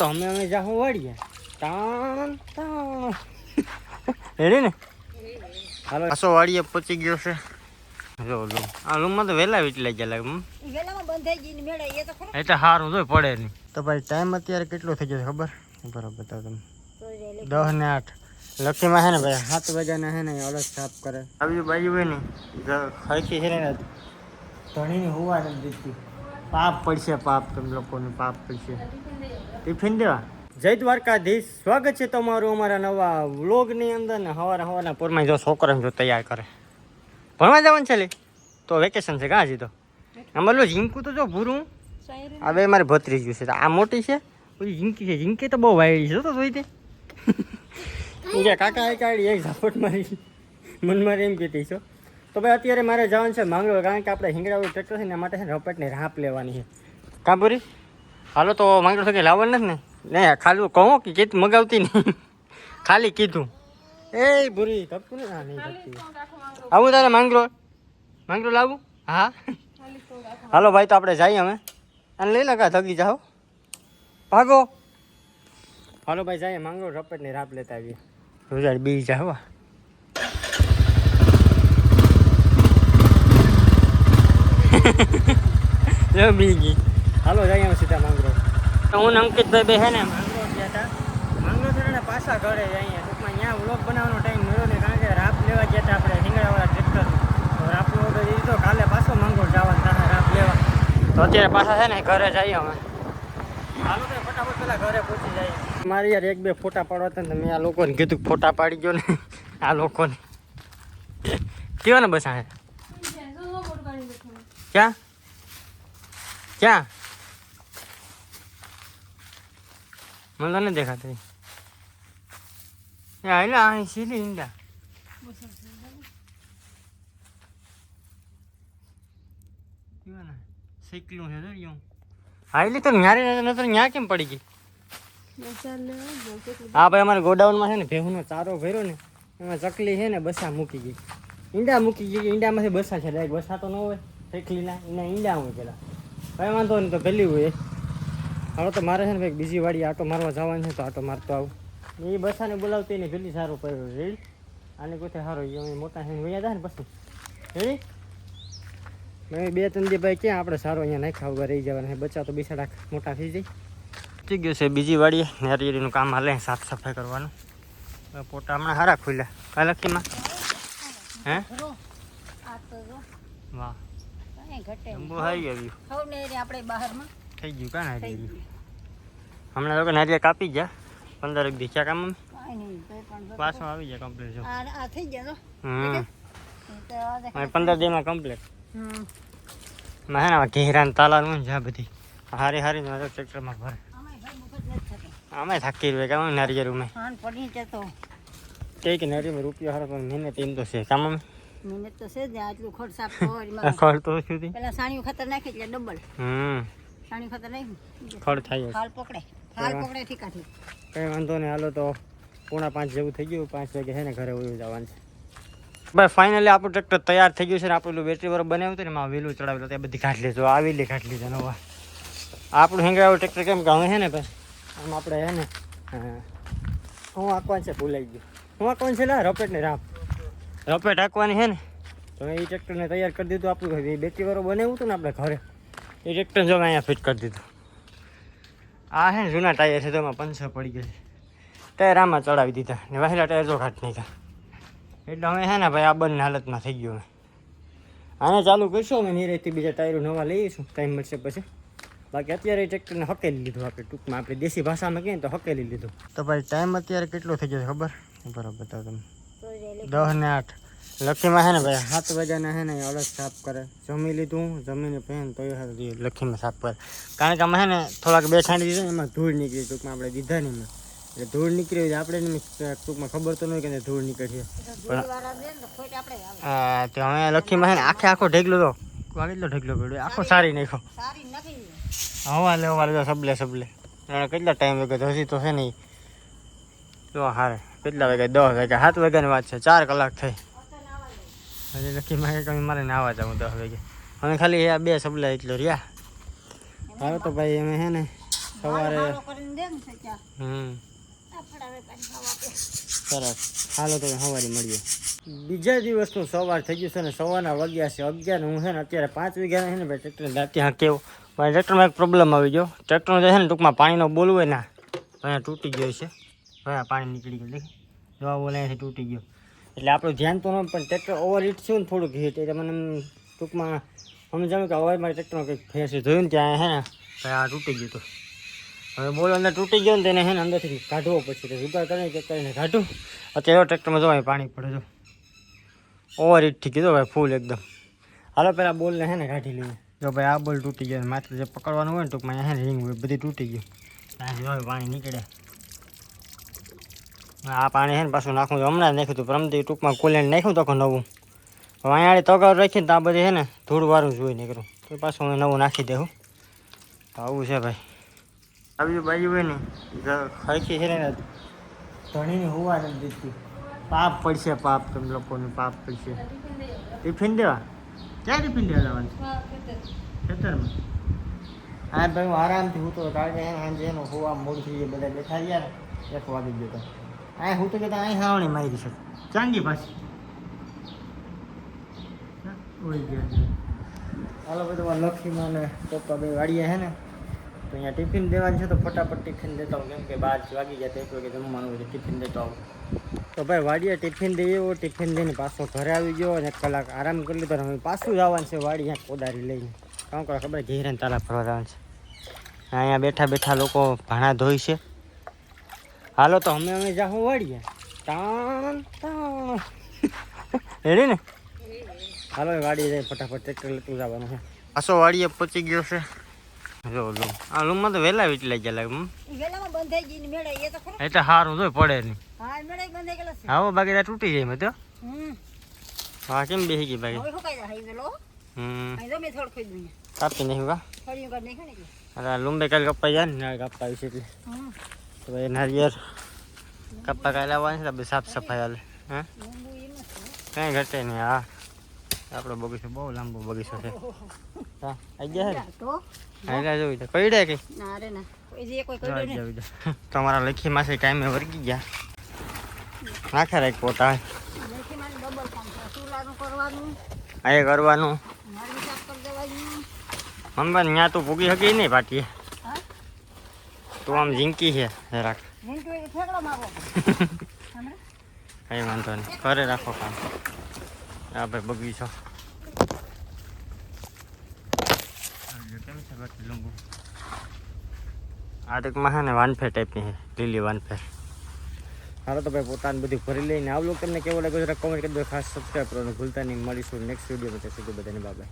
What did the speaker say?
તો અમે અમે જાહું વાળીએ તાણ તાણ. રેડી ને? હાલો. પાછો વાડીએ પચી ગયો છે. જો રૂમ આ રૂમમાં તો વહેલા વીટલાઈ ગયા લાગે હમ. વેલામાં બંધ થઈ ગઈ ને મેળા એ તો ખરા. એટલે સારું જોઈ પડે નહીં. તો ભાઈ ટાઈમ અત્યારે કેટલો થઈ ગયો ખબર? બરાબર બતાવો તમે દસ ને આઠ. લખીમાં હે ને ભાઈ સાત વાગ્યાના હે ને અલગ સાફ કરે. આવી બાજુ હોય ને ખરખી છે ને ધણીની હોવા નથી દીધી. પાપ પડશે પાપ તમે લોકોને પાપ પડશે. ટિફિન દેવા. જય દ્વારકાધીશ. સ્વાગત છે તમારું અમારા નવા વ્લોગની અંદર ને હવાના હવાના પોરમાં જો છોકરાને જો તૈયાર કરે. ભણવા જવાનું છે લે? તો વેકેશન છે કાં હજી તો? લો ઝીંકું તો જો ભૂરું. હવે મારે ભત્રીજું છે. આ મોટી છે? પછી ઝીંકી છે. ઝીંકી તો બહુ વાયડી છે. તો જોઈ તે કાકા કાઢી એક ઝાપટ મારી. મનમાં એમ કહેતી છો તો ભાઈ અત્યારે મારે જવાનું છે માંગરોળ, કારણ કે આપણે હિંગડાવું ટ્રેક્ટર છે એના માટે છે રપટને રાપ લેવાની છે. કાંપુરી? હાલો તો માંગરોળ થકી લાવવાનું નથી ને? ને ખાલી કહું કે કીધું મગાવતી નહીં. ખાલી કીધું. એ ભૂરી કપતું ને નહીં કપતી આવું તારે માંગરોળ? માંગરોળ લાવું? હા? હાલો ભાઈ તો આપણે જઈએ અમે અને લઈ લગા થકી જાઓ. ભાગો. હાલો ભાઈ જઈએ, માંગરોળ, રપટની રાપ લેતા આવીએ. રોજાડ બી જાઓ. જો બી ગઈ હાલો જઈએ અમે સીધા માંગરો હું અંકિતભાઈ બે હે ને? માંગરો ગયા હતા માંગરો થી પાછા ઘરે જઈએ. ટૂંકમાં ત્યાં વ્લોગ બનાવવાનો ટાઈમ મળ્યો ને કારણ કે રાપ લેવા ગયા હતા આપણે રીંગણાવાળા ટ્રેક્ટર તો રાપનો ઓર્ડર દીધો કાલે પાછો માંગરો જવાનું થાય રાપ લેવા. તો અત્યારે પાછા છે ને ઘરે જઈએ અમે. હાલો તો ફટાફટ પેલા ઘરે પહોંચી જાય મારે યાર એક બે ફોટા પાડવા હતા ને મેં આ લોકોને કીધું કે ફોટા પાડી ગયો ને. આ લોકોને. કેવા ને બસ આ? ક્યાં? ક્યાં? મને તો નથી દેખાતી. આયલા અહીં સીધી ઈંડા. શીકલું છે, જો આયલી તો ન્યારે કેમ પડી ગઈ? હા ભાઈ અમારે ગોડાઉનમાં છે ને, ભેહુનો ચારો ભર્યો ને, એમાં ચકલી છે ને, બસા મૂકી ગઈ. ઈંડા મૂકી ગઈ, ઈંડામાંથી બસા છે ડાયરેક્ટ બસા તો ન હોય ચકલીના એના ઈંડા હોય પેલા ભાઈ વાંધો નહીં તો પેલી હોય. હવે તો મારે છે ને ભાઈ બીજી વાડી આટો મારવા જવાનું છે તો આટો મારતો આવું. એ બસાને બોલાવતી એને પેલી સારો પડ્યો રેડી આને કોઈ સારો અમે મોટા છે વયા જાય ને પછી. રેડી મેં બે ત્રણ દી ભાઈ ક્યાં આપણે સારો અહીંયા નાખ્યા વગર રહી જવાના બચ્ચા તો બિસાડા મોટા થઈ જાય. થઈ ગયું છે બીજી વાડીએ નારિયેળીનું કામ હાલે સાફ સફાઈ કરવાનું. પોટા હમણાં સારા ખુલ્યા. કાંઈ હે? વાહ. કાંઈ ઘટે જંબુ હારી આવ્યું ખબર ને આપણે બહારમાં. થઈ ગયું કાં થઈ ગયું? હમણાં લોકો નારિયેળ કાપી ગયા પંદર એક દી ક્યાં કામ પાછું આવી જાય કમ્પ્લીટ જો. આ આ થઈ ગયા જો. હમ. એ તો આ દેખાય. હવે પંદર દીમાં કમ્પ્લીટ હમ. માં હે તાલા તાલાનું જા બધી. હારી હારી ટ્રેક્ટરમાં ભરે. અમે થાકી રહ્યો કામ નારિયેર મેં હાન પડી જતો. કે કે રૂપિયો હારો પણ મહેનત એમ તો છે. કામ મહેનત તો છે જ ને આટલું ખોટ સાફ એમાં ખડ તો સુધી પેલા સાણિયું ખાતર નાખી એટલે ડબલ હમ. સાણિયું ખાતર નાખ્યું. ખડ થાય. હાલ પકડે. હાલ પકડે ઠીકાથી કઈ વાંધો નહીં હાલો તો પોણા પાંચ જેવું થઈ ગયું. પાંચ વાગે છે ને ઘરે ઉયું જવાનું છે. ભાઈ ફાઇનલી આપણું ટ્રેક્ટર તૈયાર થઈ ગયું છે ને આપણું બેટરી વાળું બનાવ્યું હતું ને એમાં વેલું ચડાવેલું તે બધી કાઢ લીધું આવી લે કાઢ લીધો નવા. આપણું હેંગાવું ટ્રેક્ટર કેમ હવે છે ને ભાઈ આમ આપણે છે ને હા, આંકવાનું છે? ભૂલાઈ ગયું. હું આંકવાનું છે? લા રપેટ ને રાપ ઢાંકવાની છે ને. તો એ ટ્રેક્ટરને તૈયાર કરી દીધું આપણું. એ બેટરી વાળો બનાવ્યું હતું ને આપણે ઘરે. એ ટ્રેક્ટર જો મેં અહીંયા ફિટ કરી દીધું. આ છે ને જૂના ટાયર છે તો એમાં પંચર પડી ગયો છે. ટાયર આમાં ચડાવી દીધા ને વહેલા ટાયર જો ઘાટ નાખ્યા એટલે અમે છે ને ભાઈ આ બંને હાલતમાં થઈ ગયું અમે આને ચાલુ કરીશું અમે નિરેથી બીજા ટાયરો નવા લઈશું ટાઈમ મળશે પછી. બાકી અત્યારે ટ્રેક્ટરને હકેલી લીધું આપણે ટૂંકમાં. આપણે દેશી ભાષામાં કહીએ ને તો હકેલી લીધું. તો ભાઈ ટાઈમ અત્યારે કેટલો થઈ ગયો ખબર? બરાબર બતાવો તમે દસ ને આઠ. લખીમાં છે ને ભાઈ સાત વાગ્યાના છે ને એ અલગ સાફ કરે જમી લીધું જમીને પહેન તો એ હારું લખીમાં સાફ કરે કારણ કે અમે છે ને થોડાક બે છાંડી દીધા ને એમાં ધૂળ નીકળી ટૂંકમાં આપણે દીધા નહીં એમાં. એટલે ધૂળ નીકળી હોય આપણે એને ટૂંકમાં ખબર તો ન હોય કે ધૂળ નીકળી છે. ધૂળવાળા દે ને તો ખોટ આપણે આવે આ તો અમે લખીમાં છે ને આખે આખો ઢેગલો તો કેટલો ઢેગલો પડ્યો આખો સારી નાખ્યો. સારી નથી હવા લેવા લીધો સબલે સબલે. એને કેટલા ટાઈમ વાગ્યો હજી તો છે નહીં તો હારે કેટલા વાગ્યા દસ વાગ્યા. સાત વાગ્યાની વાત છે ચાર કલાક થઈ. હજી લખી માગે કે મારે નાવા જાઉં દસ વાગે. અમે ખાલી આ બે સબલા એટલો રહ્યા. હારો તો ભાઈ અમે હે ને સવારે ને હમ. સરસ. હાલો તો સવારે મળીએ. બીજા દિવસનું સવાર થઈ ગયું છે ને સવારના વાગ્યા છે અગિયાર. હું છે ને અત્યારે પાંચ વીઘા છે ને ભાઈ ટ્રેક્ટર દાંતી હાંકેવો ભાઈ ટ્રેક્ટરમાં એક પ્રોબ્લેમ આવી ગયો. ટ્રેક્ટરનો જે છે ને ટૂંકમાં પાણીનો બોલવો ના. ને અહીંયા તૂટી ગયો છે. ભાઈ પાણી નીકળી ગયું. દેખ. જોવા બોલ તૂટી ગયો. એટલે આપણું ધ્યાન તો ન પણ ટ્રેક્ટર ઓવર હીટ થયું ને થોડુંક હીટ એટલે મને ટૂંકમાં સમજાવ્યું કે હવે મારે ટ્રેક્ટરનો કંઈક ફેર જોયું ને ત્યાં હે ને, ભાઈ આ તૂટી ગયું હતું હવે બોલ અંદર તૂટી ગયો ને તેને હે ને અંદરથી કાઢવો પછી તો જુગાડ કરીને ચેક કરીને કાઢું. અત્યારે ટ્રેક્ટરમાં જોવા પાણી પડે જો. ઓવર હીટથી કીધો ભાઈ ફૂલ એકદમ. હાલો પહેલાં બોલને હે ને કાઢી લઈએ. જો ભાઈ આ બોલ તૂટી ગયો માત્ર જે પકડવાનું હોય ને ટૂંકમાં હે ને રિંગ હોય, બધી તૂટી ગયું. પાણી નીકળે. આ પાણી છે ને પાછું નાખવું તો હમણાં નાખ્યું હતું પરમથી ટૂંકમાં કુલેન નાખ્યું તો નવું. વાયાળી તગાર રાખીને તો આ બધી છે ને ધૂળ વાળું જોઈ નીકળું તો પાછું હું નવું નાખી દેવું તો આવું છે ભાઈ. આવી બાજુ હોય ને ખરખી છે ને ધણીની હોવા નથી દીધી પાપ પડશે, પાપ તમે લોકોને પાપ પડશે. ટિફિન દેવા? ક્યાં ટિફિન દેવા જવાનું? ખેતરમાં? હા, ભાઈ, હું આરામથી હું તો કારણ કે એનો હોવા મૂળ થઈ બધા બેઠા ગયા ને, એક વાગી ગયો અહીં હું તો કહેતા અહીં હાવણી મારી છે. ચાંગી પાછી. હા, ઓય ગયા. હાલો બધું લક્ષ્મીમાં ને પપ્પા બે વાડીએ હે ને તો અહીંયા ટિફિન દેવાનું છે તો ફટાફટ ટિફિન દેતા આવું. કેમ કે બાર વાગી જાય તો એક વાગે જમવાનું હોય ટિફિન દેતો આવું. તો ભાઈ વાડીએ ટિફિન દઈએ એવો ટિફિન દઈને પાછો ઘરે આવી ગયો અને કલાક આરામ કરી લીધો હવે પાછું જવાનું છે વાડી અહીંયા કોદારી લઈને. કામ કરો ખબર ઘેરાને તાલા ફરવા જવાનું છે. અહીંયા બેઠા બેઠા લોકો ભાણા ધોઈ છે. હાલો તો અમે અમે જાહું વાળીએ તાણ તાણ રેડી ને? હાલો વાડી જાય ફટાફટ ટ્રેક્ટર લેતું જવાનું છે. આસો વાડીએ પહોંચી ગયો છે. જો લૂમ આ લૂમમાં તો વહેલા વીટલાઈ ગયા લાગે હમ. વેલામાં બંધાઈ ગઈ ને મેળે એ તો ખરો. એટલે સારું જોઈ પડે નહીં. હા મેળે બંધાઈ ગયેલો છે. આવો બાકી ત્યાં તૂટી જાય મત્યો હમ. હા કેમ બેસી ગઈ બાકી? હવે સુકાઈ જાય વેલો હમ. અહીં તો મે થોડ ખોઈ દઉં કાપી નહીં કા? થોડી વાર નહીં ખાને અરે લંબે કાલ કપાઈ જાય ને કપાઈ છે એટલે. હમ. તો ભાઈ નારિયેર કપ્પા કાલે આવવાની છે તો સાફ સફાઈ હાલે હા કાંઈ ઘટે નહીં હા આપણો બગીચો બહુ લાંબો બગીચો છે હા આવી ગયા છે હા જોઈ તો કઈ ડે કઈ ના રે ના કોઈ કોઈ કોઈ. તમારા લેખી માસે ટાઈમે વર્ગી ગયા નાખે રાખ પોતા કામ આ એ કરવાનું મમ્મી ત્યાં તું પૂગી શકી નહીં પાટીએ તું આમ ઝીંકી છે જરાક. હમણાં કઈ વાંધો નહીં. ઘરે રાખો કામ. આ ભાઈ બગીચો આ ટૂંકમાં છે ને વાનફેર ટાઈપની છે લીલી વાનફેર. હાલો તો ભાઈ પોતાનું બધું ભરી લઈને આવું તમને કેવું લાગે જરા કોમેન્ટ કરી દો. ખાસ સબસ્ક્રાઈબ કરવાનું ભૂલતા નહીં. મળીશું નેક્સ્ટ વિડીયોમાં ત્યાં સુધી બધાને બાય